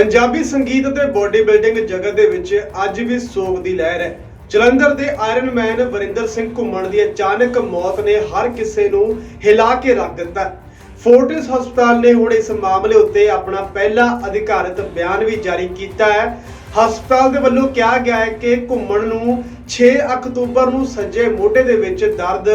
ਪੰਜਾਬੀ ਸੰਗੀਤ ਅਤੇ body building ਜਗਤ ਦੇ ਵਿੱਚ ਅੱਜ ਵੀ ਸੋਗ ਦੀ ਲਹਿਰ ਹੈ। ਜਲੰਧਰ ਦੇ ਆਇਰਨ ਮੈਨ ਵਰਿੰਦਰ ਸਿੰਘ ਘੁੰਮਣ ਦੀ ਅਚਾਨਕ ਮੌਤ ਨੇ ਹਰ ਕਿਸੇ ਨੂੰ ਹਿਲਾ ਕੇ ਰੱਖ ਦਿੱਤਾ। ਫੋਰਟਿਸ ਹਸਪਤਾਲ ਨੇ ਹੁਣ ਇਸ ਮਾਮਲੇ ਉੱਤੇ ਆਪਣਾ ਪਹਿਲਾ ਅਧਿਕਾਰਤ ਬਿਆਨ ਵੀ ਜਾਰੀ ਕੀਤਾ ਹੈ। ਹਸਪਤਾਲ ਦੇ ਵੱਲੋਂ ਕਿਹਾ ਗਿਆ ਹੈ ਕਿ ਘੁੰਮਣ ਨੂੰ 6 ਅਕਤੂਬਰ ਨੂੰ ਸੱਜੇ ਮੋਢੇ ਦੇ ਵਿੱਚ ਦਰਦ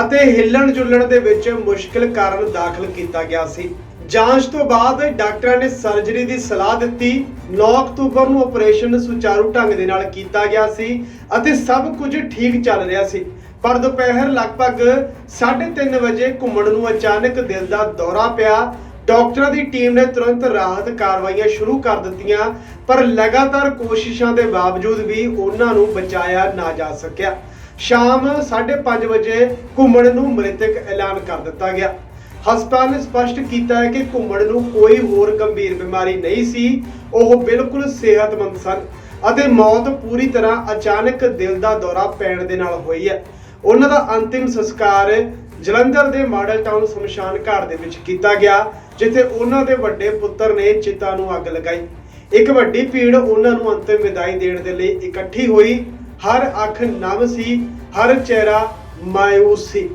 ਅਤੇ ਹਿੱਲਣ ਜੁਲਣ ਦੇ ਵਿੱਚ ਮੁਸ਼ਕਲ ਕਾਰਨ ਦਾਖਲ ਕੀਤਾ ਗਿਆ ਸੀ। ਜਾਂਚ ਤੋਂ ਬਾਅਦ ਡਾਕਟਰਾਂ ਨੇ ਸਰਜਰੀ ਦੀ ਸਲਾਹ ਦਿੱਤੀ। 9 ਅਕਤੂਬਰ ਨੂੰ ਆਪਰੇਸ਼ਨ ਸੁਚਾਰੂ ਢੰਗ ਦੇ ਨਾਲ ਕੀਤਾ ਗਿਆ ਸੀ ਅਤੇ ਸਭ ਕੁਝ ਠੀਕ ਚੱਲ ਰਿਹਾ ਸੀ। ਪਰ ਦੁਪਹਿਰ ਲਗਭਗ 3:30 ਵਜੇ ਘੁੰਮਣ ਨੂੰ ਅਚਾਨਕ ਦਿਲ ਦਾ ਦੌਰਾ ਪਿਆ। ਡਾਕਟਰਾਂ ਦੀ ਟੀਮ ਨੇ ਤੁਰੰਤ ਰਾਹਤ ਕਾਰਵਾਈਆਂ ਸ਼ੁਰੂ ਕਰ ਦਿੱਤੀਆਂ, ਪਰ ਲਗਾਤਾਰ ਕੋਸ਼ਿਸ਼ਾਂ ਦੇ ਬਾਵਜੂਦ ਵੀ ਉਹਨਾਂ ਨੂੰ ਬਚਾਇਆ ਨਾ ਜਾ ਸਕਿਆ। ਸ਼ਾਮ 5:30 ਵਜੇ ਘੁੰਮਣ ਨੂੰ ਮ੍ਰਿਤਕ ਐਲਾਨ ਕਰ ਦਿੱਤਾ ਗਿਆ। ਹਸਪਤਾਲ ਨੇ ਸਪਸ਼ਟ ਕੀਤਾ ਹੈ ਕਿ ਘੁੰਮਣ ਨੂੰ ਕੋਈ ਹੋਰ ਗੰਭੀਰ ਬਿਮਾਰੀ ਨਹੀਂ ਸੀ। ਉਹ ਬਿਲਕੁਲ ਸਿਹਤਮੰਦ ਸਨ ਅਤੇ ਮੌਤ ਪੂਰੀ ਤਰ੍ਹਾਂ ਅਚਾਨਕ ਦਿਲ ਦਾ ਦੌਰਾ ਪੈਣ ਦੇ ਨਾਲ ਹੋਈ ਹੈ। ਉਹਨਾਂ ਦਾ ਅੰਤਿਮ ਸੰਸਕਾਰ ਜਲੰਧਰ ਦੇ ਮਾਡਲ ਟਾਊਨ ਸ਼ਮਸ਼ਾਨ ਘਾਟ ਦੇ ਵਿੱਚ ਕੀਤਾ ਗਿਆ, ਜਿੱਥੇ ਉਹਨਾਂ ਦੇ ਵੱਡੇ ਪੁੱਤਰ ਨੇ ਚਿਤਾ ਨੂੰ ਅੱਗ ਲਗਾਈ। ਇੱਕ ਵੱਡੀ ਭੀੜ ਉਹਨਾਂ ਨੂੰ ਅੰਤਿਮ ਵਿਦਾਈ ਦੇਣ ਦੇ ਲਈ ਇਕੱਠੀ ਹੋਈ। ਹਰ ਅੱਖ ਨਮ ਸੀ, ਹਰ ਚਿਹਰਾ ਮਾਇੂਸ ਸੀ।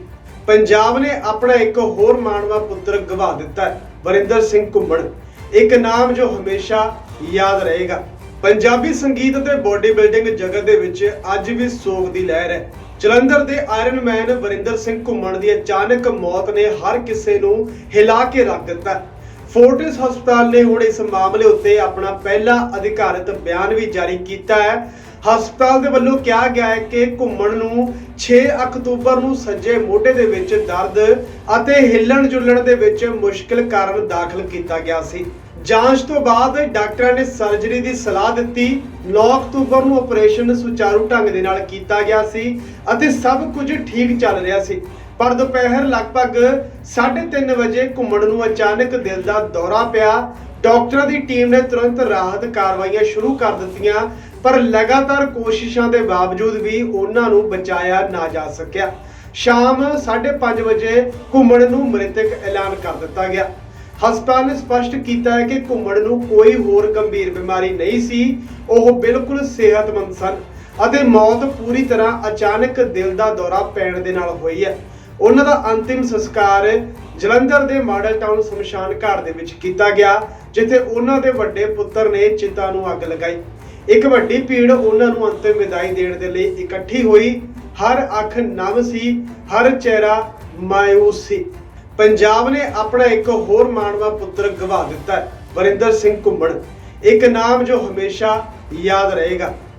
ਪੰਜਾਬ ਨੇ ਆਪਣਾ ਇੱਕ ਹੋਰ ਮਾਣਵਾ ਪੁੱਤਰ ਗਵਾ ਦਿੱਤਾ ਵਰਿੰਦਰ ਸਿੰਘ ਘੁੰਮਣ। ਇੱਕ ਨਾਮ ਜੋ ਹਮੇਸ਼ਾ ਯਾਦ ਰਹੇਗਾ। ਪੰਜਾਬੀ ਸੰਗੀਤ ਅਤੇ ਬੋਡੀ ਬਿਲਡਿੰਗ ਜਗਤ ਦੇ ਵਿੱਚ ਅੱਜ ਵੀ ਸੋਗ ਦੀ ਲਹਿਰ ਹੈ। ਜਲੰਧਰ ਦੇ ਆਇਰਨ ਮੈਨ ਵਰਿੰਦਰ ਸਿੰਘ ਘੁੰਮਣ ਦੀ ਅਚਾਨਕ ਮੌਤ ਨੇ ਹਰ ਕਿਸੇ ਨੂੰ ਹਿਲਾ ਕੇ ਰੱਖ ਦਿੱਤਾ ਫੋਰਟਿਸ ਹਸਪਤਾਲ ਨੇ ਹੁਣ ਇਸ ਮਾਮਲੇ ਉੱਤੇ ਆਪਣਾ ਪਹਿਲਾ ਅਧਿਕਾਰਤ ਬਿਆਨ ਵੀ ਜਾਰੀ ਕੀਤਾ ਹੈ। ਹਸਪਤਾਲ ਦੇ ਵੱਲੋਂ ਕਿਹਾ ਗਿਆ ਹੈ ਕਿ ਘੁੰਮਣ ਨੂੰ 6 ਅਕਤੂਬਰ ਨੂੰ ਸੱਜੇ ਮੋਢੇ ਦੇ ਵਿੱਚ ਦਰਦ ਅਤੇ ਹਿੱਲਣ ਜੁਲਣ ਦੇ ਵਿੱਚ ਮੁਸ਼ਕਲ ਕਾਰਨ ਦਾਖਲ ਕੀਤਾ ਗਿਆ ਸੀ। ਜਾਂਚ ਤੋਂ ਬਾਅਦ ਡਾਕਟਰਾਂ ਨੇ ਸਰਜਰੀ ਦੀ ਸਲਾਹ ਦਿੱਤੀ। 9 ਅਕਤੂਬਰ ਨੂੰ ਆਪਰੇਸ਼ਨ ਸੁਚਾਰੂ ਢੰਗ ਦੇ ਨਾਲ ਕੀਤਾ ਗਿਆ ਸੀ ਅਤੇ ਸਭ ਕੁਝ ਠੀਕ ਚੱਲ ਰਿਹਾ ਸੀ। ਪਰ ਦੁਪਹਿਰ ਲਗਭਗ 3:30 ਵਜੇ ਘੁੰਮਣ ਨੂੰ ਅਚਾਨਕ ਦਿਲ ਦਾ ਦੌਰਾ ਪਿਆ। ਡਾਕਟਰਾਂ ਦੀ ਟੀਮ ਨੇ ਤੁਰੰਤ ਰਾਹਤ ਕਾਰਵਾਈਆਂ ਸ਼ੁਰੂ ਕਰ ਦਿੱਤੀਆਂ, ਪਰ ਲਗਾਤਾਰ ਕੋਸ਼ਿਸ਼ਾਂ ਦੇ ਬਾਵਜੂਦ ਵੀ ਉਹਨਾਂ ਨੂੰ ਬਚਾਇਆ ਨਾ ਜਾ ਸਕਿਆ। ਸ਼ਾਮ 5:30 ਵਜੇ ਘੁੰਮਣ ਨੂੰ ਮ੍ਰਿਤਕ ਐਲਾਨ ਕਰ ਦਿੱਤਾ ਗਿਆ। ਹਸਪਤਾਲ ਨੇ ਸਪਸ਼ਟ ਕੀਤਾ ਹੈ ਕਿ ਘੁੰਮਣ ਨੂੰ ਕੋਈ ਹੋਰ ਗੰਭੀਰ ਬਿਮਾਰੀ ਨਹੀਂ ਸੀ, ਉਹ ਬਿਲਕੁਲ ਸਿਹਤਮੰਦ ਸਨ ਅਤੇ ਮੌਤ ਪੂਰੀ ਤਰ੍ਹਾਂ ਅਚਾਨਕ ਦਿਲ ਦਾ ਦੌਰਾ ਪੈਣ ਦੇ ਨਾਲ ਹੋਈ ਹੈ। ਉਹਨਾਂ ਦਾ ਅੰਤਿਮ ਸੰਸਕਾਰ ਜਲੰਧਰ ਦੇ ਮਾਡਲ ਟਾਊਨ ਸ਼ਮਸ਼ਾਨ ਘਾਟ ਦੇ ਵਿੱਚ ਕੀਤਾ ਗਿਆ, ਜਿੱਥੇ ਉਹਨਾਂ ਦੇ ਵੱਡੇ ਪੁੱਤਰ ਨੇ ਚਿਤਾ ਨੂੰ ਅੱਗ ਲਗਾਈ। ਇੱਕ ਵੱਡੀ ਭੀੜ ਉਹਨਾਂ ਨੂੰ ਅੰਤਿਮ ਵਿਦਾਈ ਦੇਣ ਦੇ ਲਈ ਇਕੱਠੀ ਹੋਈ। ਹਰ ਅੱਖ ਨਮ ਸੀ, ਹਰ ਚਿਹਰਾ ਮਾਇੂਸ ਸੀ। ਪੰਜਾਬ ਨੇ ਆਪਣਾ ਇੱਕ ਹੋਰ ਮਾਣਵਾ ਪੁੱਤਰ ਗਵਾ ਦਿੱਤਾ, ਵਰਿੰਦਰ ਸਿੰਘ ਘੁੰਮਣ। ਇੱਕ ਨਾਮ ਜੋ ਹਮੇਸ਼ਾ ਯਾਦ ਰਹੇਗਾ।